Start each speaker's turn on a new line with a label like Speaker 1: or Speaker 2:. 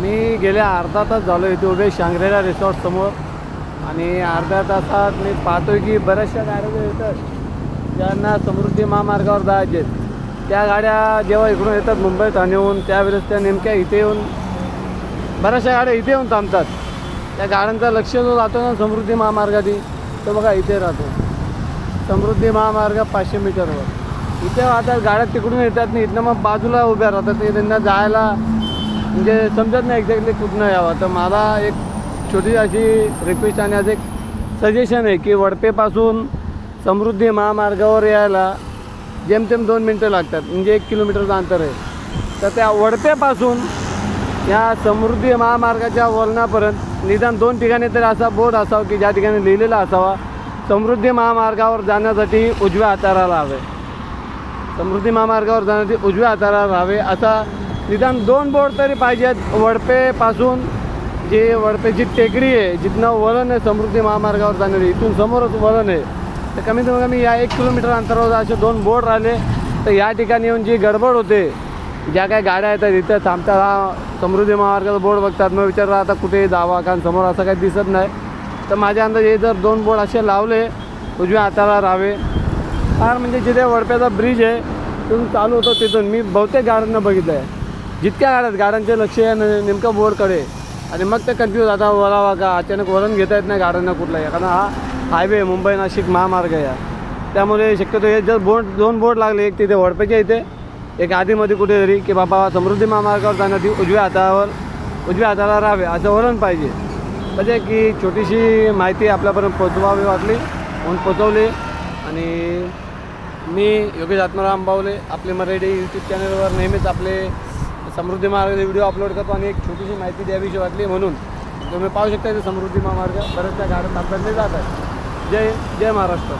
Speaker 1: मी गेल्या अर्धा तास झालो इथे उभे शांग्रेला रिसॉर्ट समोर. आणि अर्ध्या तासात मी पाहतोय की बऱ्याचशा गाड्या येतात ज्यांना समृद्धी महामार्गावर जायचे त्या गाड्या जेव्हा इकडून येतात मुंबई ठाणेहून त्यावेळेस त्या नेमक्या इथे येऊन बऱ्याचशा गाड्या इथे येऊन थांबतात. त्या गाड्यांचा लक्ष जो राहतो ना समृद्धी महामार्गाची तो बघा इथे राहतो. समृद्धी महामार्ग पाचशे मीटरवर. इथे आता गाड्या तिकडून येतात नाही इथनं मग बाजूला उभ्या राहतात. त्यांना जायला म्हणजे समजत नाही एक्झॅक्टली कुठनं यावं. तर मला एक छोटी अशी रिक्वेस्ट आणि आज एक सजेशन आहे की वडपेपासून समृद्धी महामार्गावर यायला जेमतेम दोन मिनटं लागतात म्हणजे एक किलोमीटरचं अंतर आहे. तर त्या वडपेपासून या समृद्धी महामार्गाच्या वळणापर्यंत निदान दोन ठिकाणी तरी असा बोर्ड असावा की ज्या ठिकाणी लिहिलेला असावा समृद्धी महामार्गावर जाण्यासाठी उजव्या हाताला हवे समृद्धी महामार्गावर जाण्यासाठी उजव्या हाताला हवे असा निदान दोन बोर्ड तरी पाहिजेत वडपेपासून जे वडपेची टेकडी आहे जिथनं वळण आहे समृद्धी महामार्गावर जाणारी इथून समोरच वळण आहे. तर कमीत कमी या एक किलोमीटर अंतरावर असे दोन बोर्ड राहिले तर या ठिकाणी येऊन जी गडबड होते ज्या काही गाड्या येतात इथं थांबतात हा समृद्धी महामार्गाचा बोर्ड बघतात मग विचारला आता कुठे जावा कारण समोर असं काही दिसत नाही. तर माझ्या अंदाजे जर दोन बोर्ड असे लावले उजव्या हाताला राहावे. फार म्हणजे जिथे वडप्याचा ब्रिज आहे तिथून चालू होतो तिथून. मी बहुतेक गाड्यांना बघितलं आहे जितक्या काढत गाड्यांचे लक्ष आहे न- नेमकं बोर्डकडे आणि मग ते कन्फ्यूज आता वळावा का? अचानक वळण घेता येत नाही गाड्यांना कुठलाही. कारण हा हायवे मुंबई नाशिक महामार्ग आहे. त्यामुळे शक्यतो हे जर बोर्ड दोन बोर्ड लागले एक तिथे वडपेच्या इथे एक आधीमध्ये कुठेतरी की बाबा समृद्धी महामार्गावर जाण्यासाठी उजव्या हातावर उजव्या हाताला राहावे असं वळण पाहिजे. म्हणजे की छोटीशी माहिती आपल्यापर्यंत पोचवावी वाटली म्हणून पोचवली आणि मी योगेश आत्माराम बावले आपले मराठी यूट्यूब चॅनलवर नेहमीच आपले समृद्धी मार्गाचे व्हिडिओ अपलोड करतो आणि एक छोटीशी माहिती द्यावीशी वाटली म्हणून तुम्ही पाहू शकता इथे समृद्धी महामार्ग बऱ्याचशा गाड्या ताब्यातले जात आहेत. जय जय महाराष्ट्र.